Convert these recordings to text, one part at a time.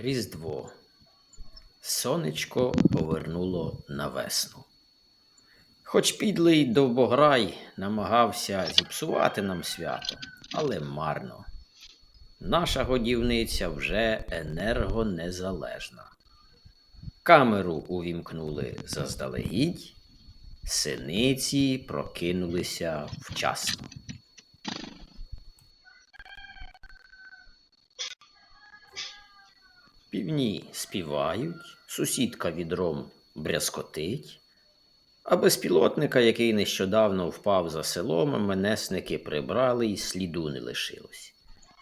Різдво. Сонечко повернуло на весну. Хоч підлий довбограй намагався зіпсувати нам свято, але марно. Наша годівниця вже енергонезалежна. Камеру увімкнули заздалегідь, синиці прокинулися вчасно. Півні співають, сусідка відром брязкотить, а безпілотника, який нещодавно впав за селом, менесники прибрали і сліду не лишилось.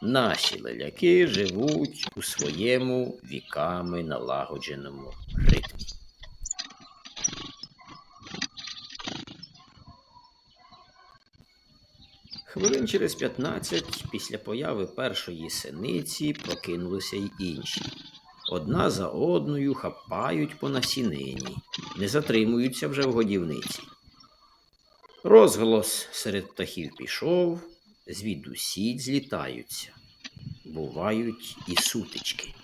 Наші леляки живуть у своєму віками налагодженому ритмі. Хвилин через 15 після появи першої синиці прокинулися й інші. Одна за одною хапають по насінині, не затримуються вже в годівниці. Розголос серед птахів пішов, звідусіль злітаються. Бувають і сутички.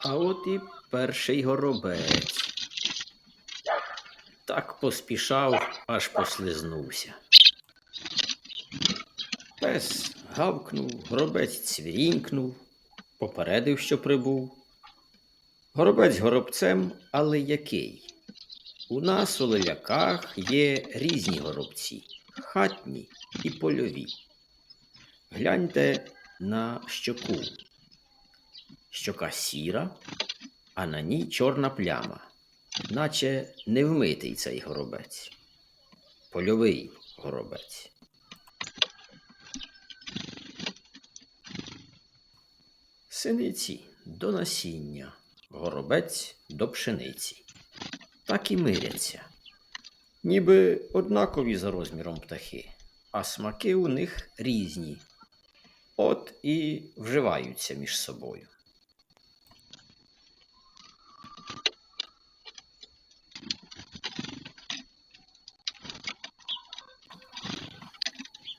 А от і перший горобець. Так поспішав, аж послизнувся. Пес гавкнув, горобець цвірінькнув, попередив, що прибув. Горобець горобцем, але який? У нас у леляках є різні горобці хатні і польові. Гляньте на щоку. Щока сіра, а на ній чорна пляма, наче невмитий цей горобець. Польовий горобець. Синиці до насіння, горобець до пшениці. Так і миряться. Ніби однакові за розміром птахи, а смаки у них різні. От і вживаються між собою.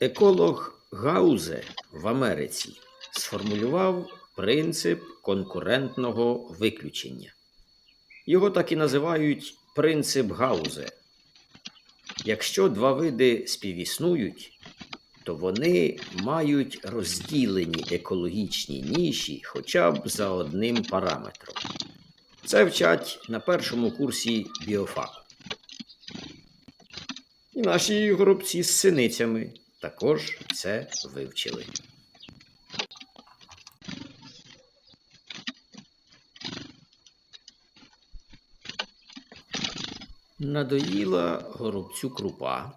Еколог Гаузе в Америці сформулював принцип конкурентного виключення. Його так і називають принцип Гаузе. Якщо два види співіснують, то вони мають розділені екологічні ніші хоча б за одним параметром. Це вчать на першому курсі біофаку. І наші горобці з синицями також це вивчили. Надоїла горобцю крупа,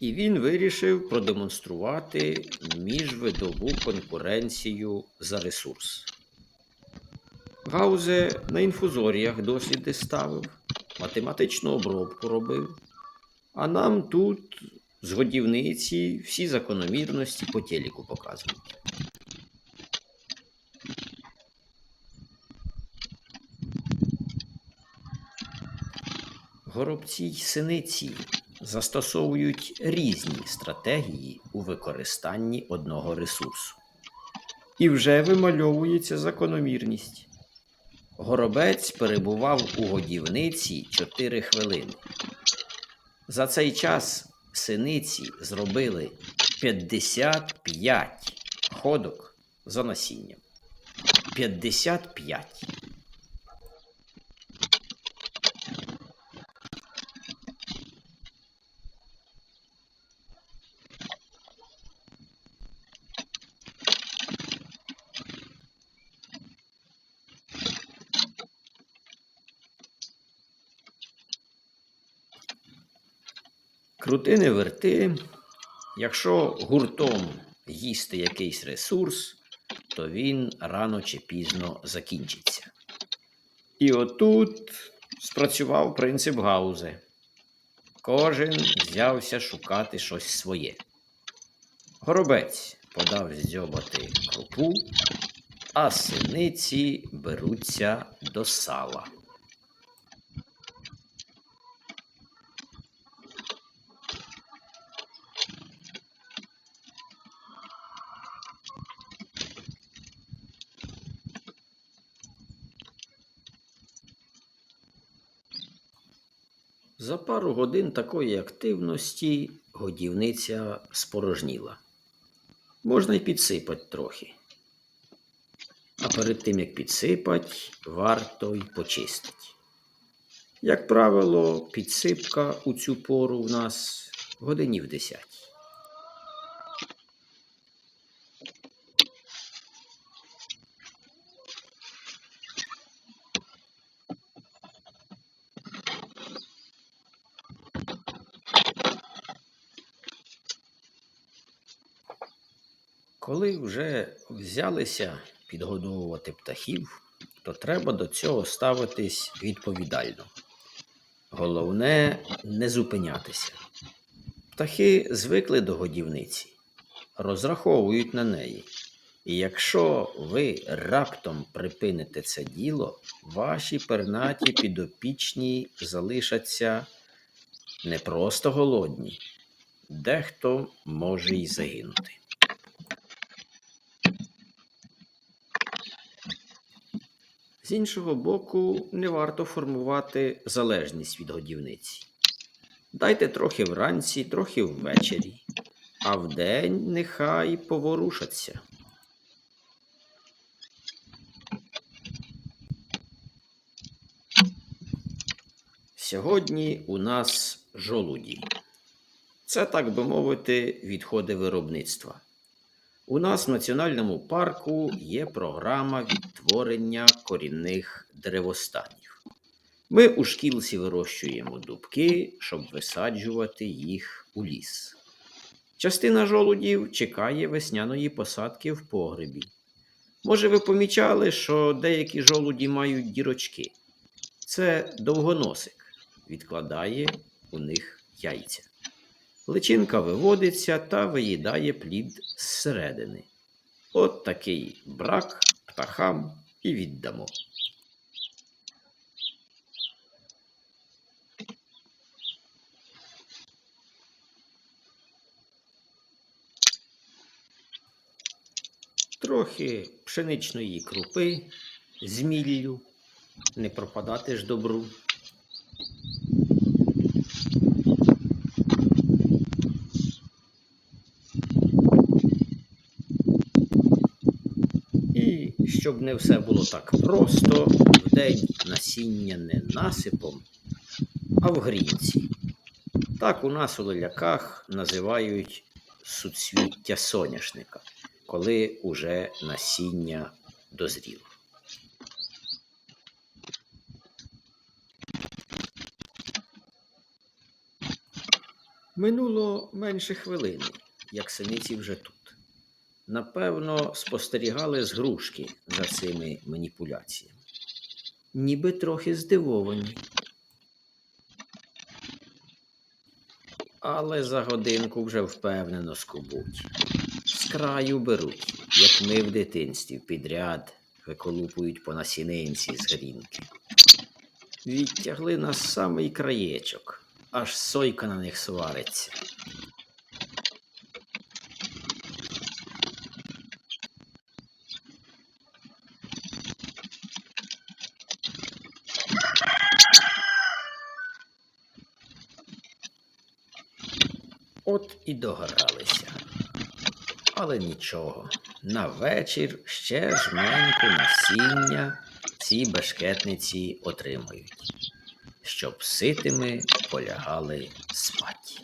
і він вирішив продемонструвати міжвидову конкуренцію за ресурс. Гаузе на інфузоріях досліди ставив, математичну обробку робив, а нам тут з годівниці всі закономірності по телеку показують. Горобці й синиці застосовують різні стратегії у використанні одного ресурсу. І вже вимальовується закономірність. Горобець перебував у годівниці 4 хвилини. За цей час синиці зробили 55 ходок за насінням. 55. Крути не верти. Якщо гуртом їсти якийсь ресурс, то він рано чи пізно закінчиться. І отут спрацював принцип Гаузе. Кожен взявся шукати щось своє. Горобець подав здьобати крупу, а синиці беруться до сала. За пару годин такої активності годівниця спорожніла. Можна й підсипати трохи. А перед тим, як підсипати, варто й почистити. Як правило, підсипка у цю пору в нас годинів 10. Коли вже взялися підгодовувати птахів, то треба до цього ставитись відповідально. Головне не зупинятися. Птахи звикли до годівниці, розраховують на неї. І якщо ви раптом припините це діло, ваші пернаті підопічні залишаться не просто голодні, дехто може й загинути. З іншого боку, не варто формувати залежність від годівниці. Дайте трохи вранці, трохи ввечері, а вдень нехай поворушаться. Сьогодні у нас жолуді. Це, так би мовити, відходи виробництва. У нас в національному парку є програма відтворення корінних деревостанів. Ми у шкілці вирощуємо дубки, щоб висаджувати їх у ліс. Частина жолудів чекає весняної посадки в погребі. Може, ви помічали, що деякі жолуді мають дірочки. Це довгоносик відкладає у них яйця. Личинка виводиться та виїдає плід зсередини. От такий брак птахам і віддамо. Трохи пшеничної крупи з міллю, не пропадати ж добру. І щоб не все було так просто, вдень насіння не насипом, а в грінці. Так у нас у леляках називають суцвіття соняшника, коли уже насіння дозріло. Минуло менше хвилини, як синиці вже тут. Напевно, спостерігали з грушки за цими маніпуляціями. Ніби трохи здивовані. Але за годинку вже впевнено скубуть. З краю беруть, як ми в дитинстві підряд виколупують по насінинці з грінки. Відтягли на самий краєчок, аж сойка на них свариться. От і догралися. Але нічого, на вечір ще жменьку насіння ці бешкетниці отримують, щоб ситими полягали спать.